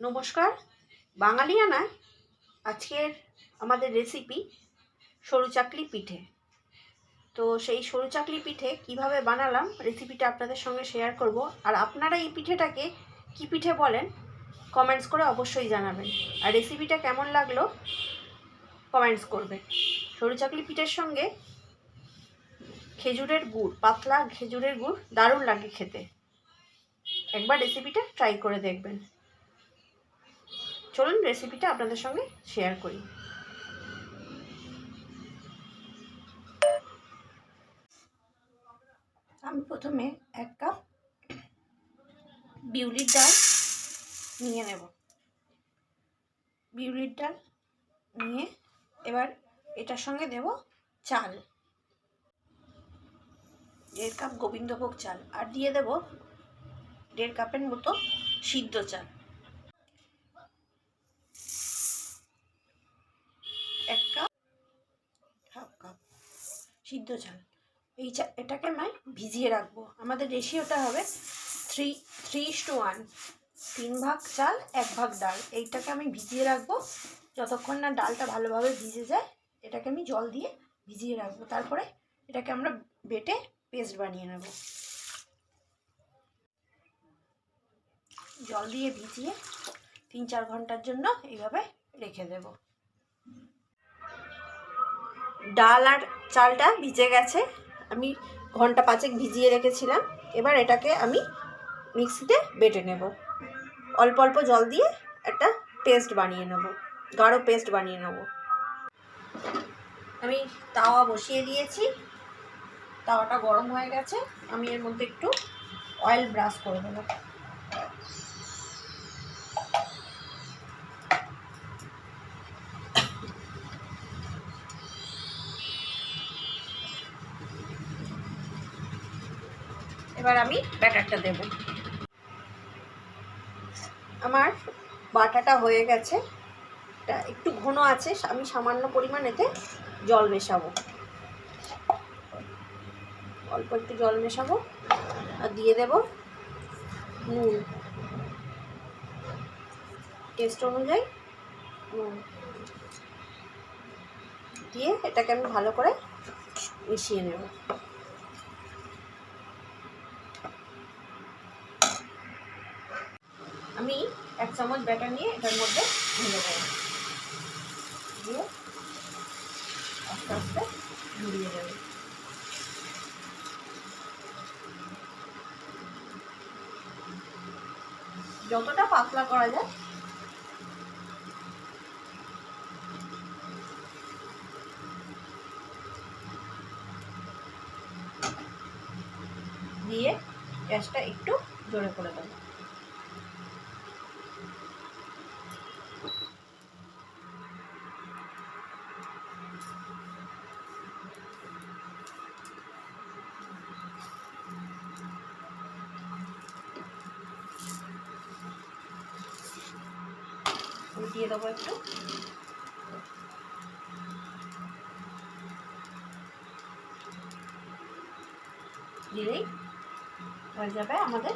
নমস্কার। বাঙালিয়ানায় আজকের আমাদের রেসিপি সরু চাকলি পিঠে। তো সেই সরু চাকলি পিঠে কীভাবে বানালাম রেসিপিটা আপনাদের সঙ্গে শেয়ার করব। আর আপনারা এই পিঠেটাকে কি পিঠে বলেন কমেন্টস করে অবশ্যই জানাবেন। আর রেসিপিটা কেমন লাগল কমেন্টস করবেন। সরু চাকলি পিঠের সঙ্গে খেজুরের গুড়, পাতলা খেজুরের গুড় দারুণ লাগে খেতে। একবার রেসিপিটা ট্রাই করে দেখবেন। চলুন রেসিপিটা আপনাদের সঙ্গে শেয়ার করি। আমি প্রথমে এক কাপ বিউলির ডাল নিয়ে নেব। বিউলির ডাল নিয়ে এবার এটার সঙ্গে দেব চাল। দেড় কাপ গোবিন্দভোগ চাল আর দিয়ে দেব দেড় কাপের মতো সিদ্ধ চাল এক কাপ সিদ্ধ চাল এই চা এটাকে আমি ভিজিয়ে রাখব। আমাদের রেশিওটা হবে থ্রি থ্রি টু ওয়ান তিন ভাগ চাল, এক ভাগ ডাল। এইটাকে আমি ভিজিয়ে রাখব। যতক্ষণ না ডালটা ভালোভাবে ভিজে যায়, এটাকে আমি জল দিয়ে ভিজিয়ে রাখব। তারপরে এটাকে আমরা বেটে পেস্ট বানিয়ে নেব। জল দিয়ে ভিজিয়ে তিন চার ঘণ্টার জন্য এইভাবে রেখে দেব। ডাল আর চালটা ভিজে গেছে। আমি ঘণ্টা পাঁচেক ভিজিয়ে রেখেছিলাম। এবার এটাকে আমি মিক্সিতে বেটে নেব। অল্প অল্প জল দিয়ে একটা পেস্ট বানিয়ে নেব। গাঢ় পেস্ট বানিয়ে নেব। আমি তাওয়া বসিয়ে দিয়েছি। তাওয়াটা গরম হয়ে গেছে। আমি এর মধ্যে একটু অয়েল ব্রাশ করে দেবো এবার আমি ব্যাটারটা দেব। আমার বাটাটা হয়ে গেছে। এটা একটু ঘন আছে, আমি সামান্য পরিমাণ এতে জল মেশাবো। অল্প একটু জল মেশাবো আর দিয়ে দেব নুন। টেস্ট অনুযায়ী নুন। দিয়ে এটাকে আমি ভালো করে মিশিয়ে নেব। আমি এক চামচ ব্যাটার নিয়ে এটার মধ্যে ঢেলে দেবো। দিয়ে আস্তে আস্তে ঘুরিয়ে দেবো যতটা পাতলা করা যায়, দিয়ে গ্যাসটা একটু জোরে করে দেবো। দিয়ে দেবো একটু। দিলেই হয়ে যাবে আমাদের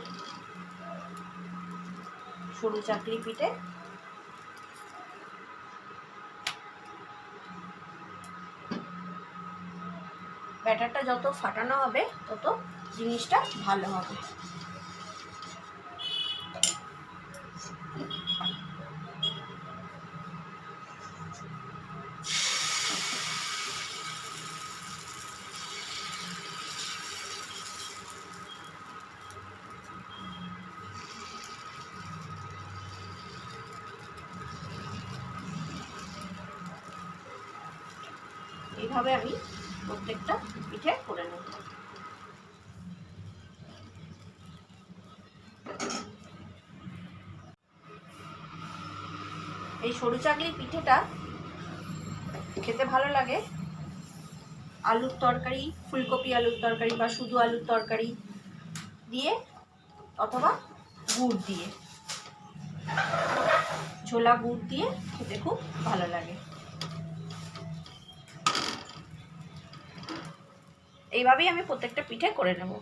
সরু চাকরি পিঠে। ব্যাটারটা যত ফাটানো হবে, তত জিনিসটা ভালো হবে। এইভাবে আমি প্রত্যেকটা পিঠে করে নেব। এই সরু চাকলির পিঠেটা খেতে ভালো লাগে। আলুর তরকারি, ফুলকপি আলুর তরকারি বা শুধু আলুর তরকারি দিয়ে অথবা গুড় দিয়ে, ছোলা গুড় দিয়ে খেতে খুব ভালো লাগে। এইভাবেই আমি প্রত্যেকটা পিঠে করে নেব।